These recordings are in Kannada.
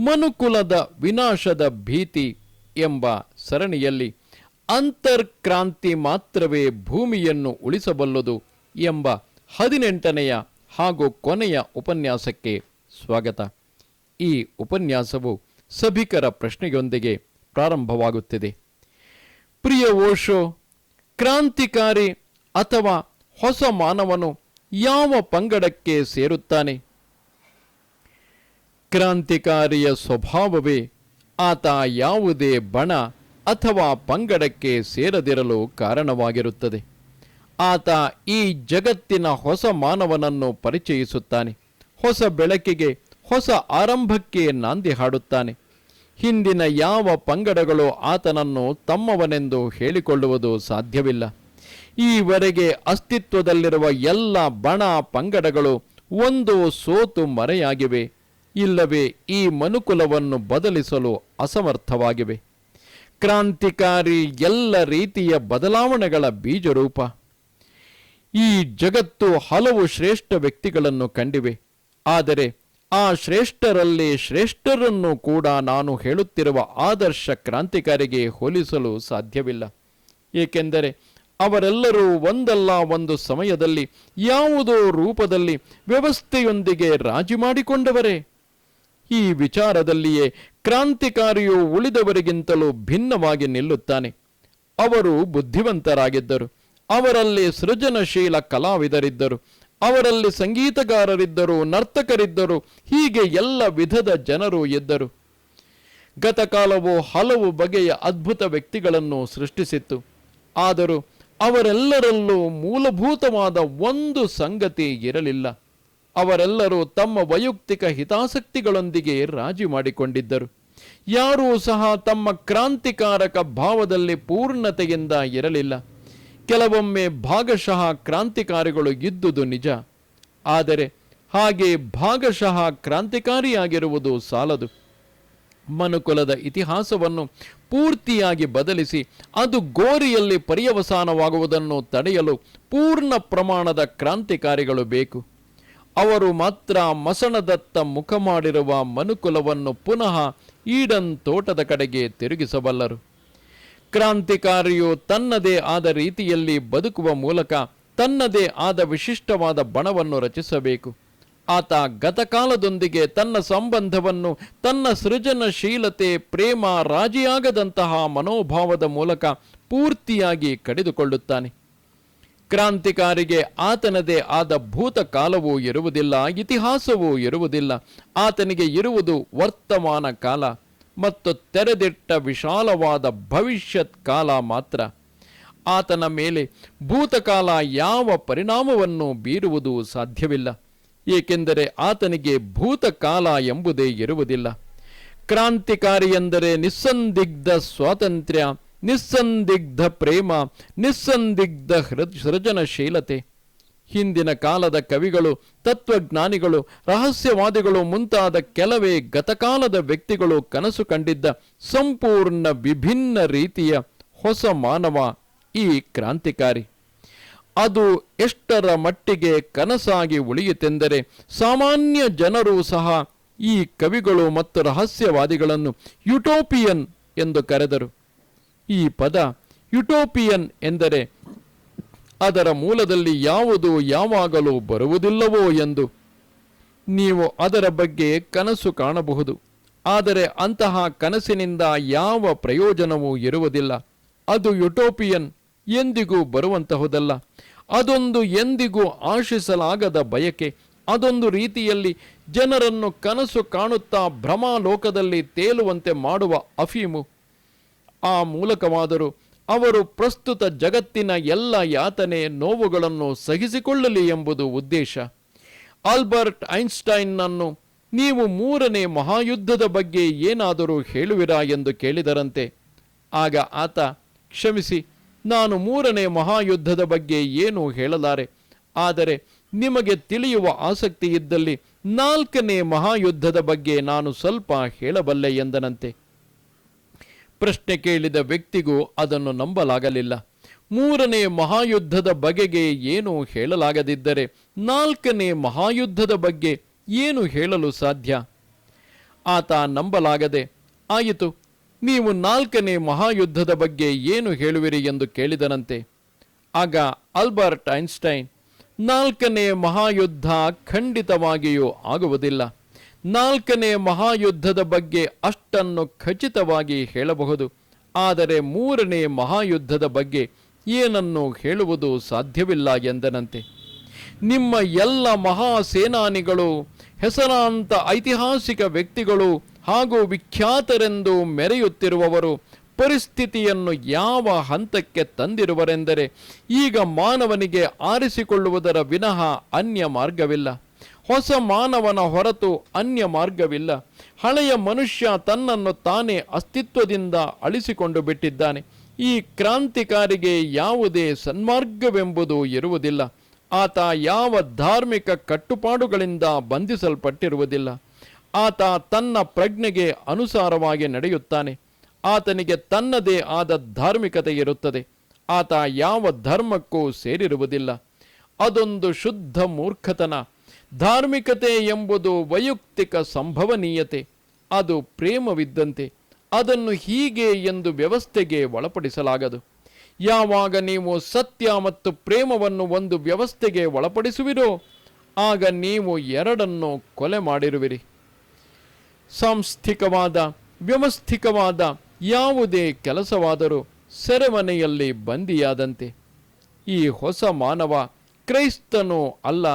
ಮನುಕುಲದ ವಿನಾಶದ ಭೀತಿ ಎಂಬ ಸರಣಿಯಲ್ಲಿ ಅಂತರ್ಕ್ರಾಂತಿ ಮಾತ್ರವೇ ಭೂಮಿಯನ್ನು ಉಳಿಸಬಲ್ಲದು ಎಂಬ ಹದಿನೆಂಟನೆಯ ಹಾಗೂ ಕೊನೆಯ ಉಪನ್ಯಾಸಕ್ಕೆ ಸ್ವಾಗತ. ಈ ಉಪನ್ಯಾಸವು ಸಭಿಕರ ಪ್ರಶ್ನೆಯೊಂದಿಗೆ ಪ್ರಾರಂಭವಾಗುತ್ತಿದೆ. ಪ್ರಿಯ ಓಶೋ, ಕ್ರಾಂತಿಕಾರಿ ಅಥವಾ ಹೊಸ ಮಾನವನು ಯಾವ ಪಂಗಡಕ್ಕೆ ಸೇರುತ್ತಾನೆ? ಕ್ರಾಂತಿಕಾರಿಯ ಸ್ವಭಾವವೇ ಆತ ಯಾವುದೇ ಬಣ ಅಥವಾ ಪಂಗಡಕ್ಕೆ ಸೇರದಿರಲು ಕಾರಣವಾಗಿರುತ್ತದೆ. ಆತ ಈ ಜಗತ್ತಿನ ಹೊಸ ಮಾನವನನ್ನು ಪರಿಚಯಿಸುತ್ತಾನೆ. ಹೊಸ ಬೆಳಕಿಗೆ, ಹೊಸ ಆರಂಭಕ್ಕೆ ನಾಂದಿ ಹಾಡುತ್ತಾನೆ. ಹಿಂದಿನ ಯಾವ ಪಂಗಡಗಳು ಆತನನ್ನು ತಮ್ಮವನೆಂದು ಹೇಳಿಕೊಳ್ಳುವುದು ಸಾಧ್ಯವಿಲ್ಲ. ಈವರೆಗೆ ಅಸ್ತಿತ್ವದಲ್ಲಿರುವ ಎಲ್ಲ ಬಣ ಪಂಗಡಗಳು ಒಂದು ಸೋತು ಮರೆಯಾಗಿವೆ. ಇಲ್ಲವೇ ಈ ಮನುಕುಲವನ್ನು ಬದಲಿಸಲು ಅಸಮರ್ಥವಾಗಿವೆ. ಕ್ರಾಂತಿಕಾರಿ ಎಲ್ಲ ರೀತಿಯ ಬದಲಾವಣೆಗಳ ಬೀಜರೂಪ. ಈ ಜಗತ್ತು ಹಲವು ಶ್ರೇಷ್ಠ ವ್ಯಕ್ತಿಗಳನ್ನು ಕಂಡಿವೆ. ಆದರೆ ಆ ಶ್ರೇಷ್ಠರಲ್ಲಿ ಶ್ರೇಷ್ಠರನ್ನು ಕೂಡ ನಾನು ಹೇಳುತ್ತಿರುವ ಆದರ್ಶ ಕ್ರಾಂತಿಕಾರಿಗೆ ಹೋಲಿಸಲು ಸಾಧ್ಯವಿಲ್ಲ. ಏಕೆಂದರೆ ಅವರೆಲ್ಲರೂ ಒಂದಲ್ಲ ಒಂದು ಸಮಯದಲ್ಲಿ ಯಾವುದೋ ರೂಪದಲ್ಲಿ ವ್ಯವಸ್ಥೆಯೊಂದಿಗೆ ರಾಜಿ ಮಾಡಿಕೊಂಡವರೇ. ಈ ವಿಚಾರದಲ್ಲಿಯೇ ಕ್ರಾಂತಿಕಾರಿಯು ಉಳಿದವರಿಗಿಂತಲೂ ಭಿನ್ನವಾಗಿ ನಿಲ್ಲುತ್ತಾನೆ. ಅವರು ಬುದ್ಧಿವಂತರಾಗಿದ್ದರು. ಅವರಲ್ಲಿ ಸೃಜನಶೀಲ ಕಲಾವಿದರಿದ್ದರು. ಅವರಲ್ಲಿ ಸಂಗೀತಗಾರರಿದ್ದರು, ನರ್ತಕರಿದ್ದರು, ಹೀಗೆ ಎಲ್ಲ ವಿಧದ ಜನರು ಇದ್ದರು. ಗತಕಾಲವು ಹಲವು ಬಗೆಯ ಅದ್ಭುತ ವ್ಯಕ್ತಿಗಳನ್ನು ಸೃಷ್ಟಿಸಿತ್ತು. ಆದರೂ ಅವರೆಲ್ಲರಲ್ಲೂ ಮೂಲಭೂತವಾದ ಒಂದು ಸಂಗತಿ ಇರಲಿಲ್ಲ. ಅವರೆಲ್ಲರೂ ತಮ್ಮ ವೈಯಕ್ತಿಕ ಹಿತಾಸಕ್ತಿಗಳೊಂದಿಗೆ ರಾಜಿ ಮಾಡಿಕೊಂಡಿದ್ದರು. ಯಾರೂ ಸಹ ತಮ್ಮ ಕ್ರಾಂತಿಕಾರಕ ಭಾವದಲ್ಲಿ ಪೂರ್ಣತೆಯಿಂದ ಇರಲಿಲ್ಲ. ಕೆಲವೊಮ್ಮೆ ಭಾಗಶಃ ಕ್ರಾಂತಿಕಾರಿಗಳು ಇದ್ದುದು ನಿಜ. ಆದರೆ ಹಾಗೆ ಭಾಗಶಃ ಕ್ರಾಂತಿಕಾರಿಯಾಗಿರುವುದು ಸಾಲದು. ಮನುಕುಲದ ಇತಿಹಾಸವನ್ನು ಪೂರ್ತಿಯಾಗಿ ಬದಲಿಸಿ ಅದು ಗೋರಿಯಲ್ಲಿ ಪರ್ಯವಸಾನವಾಗುವುದನ್ನು ತಡೆಯಲು ಪೂರ್ಣ ಪ್ರಮಾಣದ ಕ್ರಾಂತಿಕಾರಿಗಳು ಬೇಕು. ಅವರು ಮಾತ್ರ ಮಸಣದತ್ತ ಮುಖ ಮಾಡಿರುವ ಮನುಕುಲವನ್ನು ಪುನಃ ಈಡನ್ ತೋಟದ ಕಡೆಗೆ ತಿರುಗಿಸಬಲ್ಲರು. ಕ್ರಾಂತಿಕಾರಿಯು ತನ್ನದೇ ಆದ ರೀತಿಯಲ್ಲಿ ಬದುಕುವ ಮೂಲಕ ತನ್ನದೇ ಆದ ವಿಶಿಷ್ಟವಾದ ಬಣವನ್ನು ರಚಿಸಬೇಕು. ಆತ ಗತಕಾಲದೊಂದಿಗೆ ತನ್ನ ಸಂಬಂಧವನ್ನು, ತನ್ನ ಸೃಜನಶೀಲತೆ, ಪ್ರೇಮ, ರಾಜಿಯಾಗದಂತಹ ಮನೋಭಾವದ ಮೂಲಕ ಪೂರ್ತಿಯಾಗಿ ಕಡಿದುಕೊಳ್ಳುತ್ತಾನೆ. ಕ್ರಾಂತಿಕಾರಿಗೆ ಆತನದೇ ಆದ ಭೂತಕಾಲವೂ ಇರುವುದಿಲ್ಲ, ಇತಿಹಾಸವೂ ಇರುವುದಿಲ್ಲ. ಆತನಿಗೆ ಇರುವುದು ವರ್ತಮಾನ ಕಾಲ ಮತ್ತು ತೆರೆದಿಟ್ಟ ವಿಶಾಲವಾದ ಭವಿಷ್ಯತ್ ಕಾಲ ಮಾತ್ರ. ಆತನ ಮೇಲೆ ಭೂತಕಾಲ ಯಾವ ಪರಿಣಾಮವನ್ನು ಬೀರುವುದು ಸಾಧ್ಯವಿಲ್ಲ. ಏಕೆಂದರೆ ಆತನಿಗೆ ಭೂತಕಾಲ ಎಂಬುದೇ ಇರುವುದಿಲ್ಲ. ಕ್ರಾಂತಿಕಾರಿ ಎಂದರೆ ನಿಸ್ಸಂದಿಗ್ಧ ಸ್ವಾತಂತ್ರ್ಯ. ನಿಸ್ಸಂದಿಗ್ಧ ಪ್ರೇಮ, ನಿಸ್ಸಂದಿಗ್ಧ ಹೃ ಸೃಜನಶೀಲತೆ. ಹಿಂದಿನ ಕಾಲದ ಕವಿಗಳು, ತತ್ವಜ್ಞಾನಿಗಳು, ರಹಸ್ಯವಾದಿಗಳು ಮುಂತಾದ ಕೆಲವೇ ಗತಕಾಲದ ವ್ಯಕ್ತಿಗಳು ಕನಸು ಕಂಡಿದ್ದ ಸಂಪೂರ್ಣ ವಿಭಿನ್ನ ರೀತಿಯ ಹೊಸ ಮಾನವ ಈ ಕ್ರಾಂತಿಕಾರಿ. ಅದು ಎಷ್ಟರ ಮಟ್ಟಿಗೆ ಕನಸಾಗಿ ಉಳಿಯಿತೆಂದರೆ ಸಾಮಾನ್ಯ ಜನರು ಸಹ ಈ ಕವಿಗಳು ಮತ್ತು ರಹಸ್ಯವಾದಿಗಳನ್ನು ಯುಟೋಪಿಯನ್ ಎಂದು ಕರೆದರು. ಈ ಪದ ಯುಟೋಪಿಯನ್ ಎಂದರೆ ಅದರ ಮೂಲದಲ್ಲಿ ಯಾವುದು ಯಾವಾಗಲೂ ಬರುವುದಿಲ್ಲವೋ ಎಂದು. ನೀವು ಅದರ ಬಗ್ಗೆ ಕನಸು ಕಾಣಬಹುದು. ಆದರೆ ಅಂತಹ ಕನಸಿನಿಂದ ಯಾವ ಪ್ರಯೋಜನವೂ ಇರುವುದಿಲ್ಲ. ಅದು ಯುಟೋಪಿಯನ್ ಎಂದಿಗೂ ಬರುವಂತಹುದಲ್ಲ. ಅದೊಂದು ಎಂದಿಗೂ ಆಶಿಸಲಾಗದ ಬಯಕೆ. ಅದೊಂದು ರೀತಿಯಲ್ಲಿ ಜನರನ್ನು ಕನಸು ಕಾಣುತ್ತಾ ಭ್ರಮಾಲೋಕದಲ್ಲಿ ತೇಲುವಂತೆ ಮಾಡುವ ಅಫೀಮು. ಆ ಮೂಲಕವಾದರೂ ಅವರು ಪ್ರಸ್ತುತ ಜಗತ್ತಿನ ಎಲ್ಲ ಯಾತನೆ ನೋವುಗಳನ್ನು ಸಹಿಸಿಕೊಳ್ಳಲಿ ಎಂಬುದು ಉದ್ದೇಶ. ಆಲ್ಬರ್ಟ್ ಐನ್ಸ್ಟೈನ್ನನ್ನು ನೀವು ಮೂರನೇ ಮಹಾಯುದ್ಧದ ಬಗ್ಗೆ ಏನಾದರೂ ಹೇಳುವಿರಾ ಎಂದು ಕೇಳಿದರಂತೆ. ಆಗ ಆತ, ಕ್ಷಮಿಸಿ, ನಾನು ಮೂರನೇ ಮಹಾಯುದ್ಧದ ಬಗ್ಗೆ ಏನೂ ಹೇಳಲಾರೆ. ಆದರೆ ನಿಮಗೆ ತಿಳಿಯುವ ಆಸಕ್ತಿ ಇದ್ದಲ್ಲಿ ನಾಲ್ಕನೇ ಮಹಾಯುದ್ಧದ ಬಗ್ಗೆ ನಾನು ಸ್ವಲ್ಪ ಹೇಳಬಲ್ಲೆ ಎಂದನಂತೆ. ಪ್ರಶ್ನೆ ಕೇಳಿದ ವ್ಯಕ್ತಿಗೂ ಅದನ್ನು ನಂಬಲಾಗಲಿಲ್ಲ. ಮೂರನೇ ಮಹಾಯುದ್ಧದ ಬಗೆಗೆ ಏನು ಹೇಳಲಾಗದಿದ್ದರೆ ನಾಲ್ಕನೇ ಮಹಾಯುದ್ಧದ ಬಗ್ಗೆ ಏನು ಹೇಳಲು ಸಾಧ್ಯ? ಆತ ನಂಬಲಾಗದೆ, ಆಯಿತು, ನೀವು ನಾಲ್ಕನೇ ಮಹಾಯುದ್ಧದ ಬಗ್ಗೆ ಏನು ಹೇಳುವಿರಿ ಎಂದು ಕೇಳಿದನಂತೆ. ಆಗ ಆಲ್ಬರ್ಟ್ ಐನ್ಸ್ಟೈನ್, ನಾಲ್ಕನೇ ಮಹಾಯುದ್ಧ ಖಂಡಿತವಾಗಿಯೂ ಆಗುವುದಿಲ್ಲ. ನಾಲ್ಕನೇ ಮಹಾಯುದ್ಧದ ಬಗ್ಗೆ ಅಷ್ಟನ್ನು ಖಚಿತವಾಗಿ ಹೇಳಬಹುದು. ಆದರೆ ಮೂರನೇ ಮಹಾಯುದ್ಧದ ಬಗ್ಗೆ ಏನನ್ನು ಹೇಳುವುದು ಸಾಧ್ಯವಿಲ್ಲ ಎಂದನಂತೆ. ನಿಮ್ಮ ಎಲ್ಲ ಮಹಾಸೇನಾನಿಗಳು, ಹೆಸರಾಂತ ಐತಿಹಾಸಿಕ ವ್ಯಕ್ತಿಗಳು ಹಾಗೂ ವಿಖ್ಯಾತರೆಂದು ಮೆರೆಯುತ್ತಿರುವವರು ಪರಿಸ್ಥಿತಿಯನ್ನು ಯಾವ ಹಂತಕ್ಕೆ ತಂದಿರುವರೆಂದರೆ ಈಗ ಮಾನವನಿಗೆ ಆರಿಸಿಕೊಳ್ಳುವುದರ ವಿನಃ ಅನ್ಯ ಮಾರ್ಗವಿಲ್ಲ. ಹೊಸ ಮಾನವನ ಹೊರತು ಅನ್ಯ ಮಾರ್ಗವಿಲ್ಲ. ಹಳೆಯ ಮನುಷ್ಯ ತನ್ನನ್ನು ತಾನೇ ಅಸ್ತಿತ್ವದಿಂದ ಅಳಿಸಿಕೊಂಡು ಬಿಟ್ಟಿದ್ದಾನೆ. ಈ ಕ್ರಾಂತಿಕಾರಿಗೆ ಯಾವುದೇ ಸನ್ಮಾರ್ಗವೆಂಬುದು ಇರುವುದಿಲ್ಲ. ಆತ ಯಾವ ಧಾರ್ಮಿಕ ಕಟ್ಟುಪಾಡುಗಳಿಂದ ಬಂಧಿಸಲ್ಪಟ್ಟಿರುವುದಿಲ್ಲ. ಆತ ತನ್ನ ಪ್ರಜ್ಞೆಗೆ ಅನುಸಾರವಾಗಿ ನಡೆಯುತ್ತಾನೆ. ಆತನಿಗೆ ತನ್ನದೇ ಆದ ಧಾರ್ಮಿಕತೆ ಇರುತ್ತದೆ. ಆತ ಯಾವ ಧರ್ಮಕ್ಕೂ ಸೇರಿರುವುದಿಲ್ಲ. ಅದೊಂದು ಶುದ್ಧ ಮೂರ್ಖತನ. ಧಾರ್ಮಿಕತೆ ಎಂಬುದು ವೈಯಕ್ತಿಕ ಸಂಭವನೀಯತೆ. ಅದು ಪ್ರೇಮವಿದ್ದಂತೆ. ಅದನ್ನು ಹೀಗೆ ಎಂದು ವ್ಯವಸ್ಥೆಗೆ ಒಳಪಡಿಸಲಾಗದು. ಯಾವಾಗ ನೀವು ಸತ್ಯ ಮತ್ತು ಪ್ರೇಮವನ್ನು ಒಂದು ವ್ಯವಸ್ಥೆಗೆ ಒಳಪಡಿಸುವಿರೋ, ಆಗ ನೀವು ಎರಡನ್ನು ಕೊಲೆ ಮಾಡಿರುವಿರಿ. ಸಾಂಸ್ಥಿಕವಾದ, ವ್ಯವಸ್ಥಿಕವಾದ ಯಾವುದೇ ಕೆಲಸವಾದರೂ ಸೆರೆಮನೆಯಲ್ಲಿ ಬಂದಿಯಾದಂತೆ. ಈ ಹೊಸ ಮಾನವ ಕ್ರೈಸ್ತನೋ ಅಲ್ಲ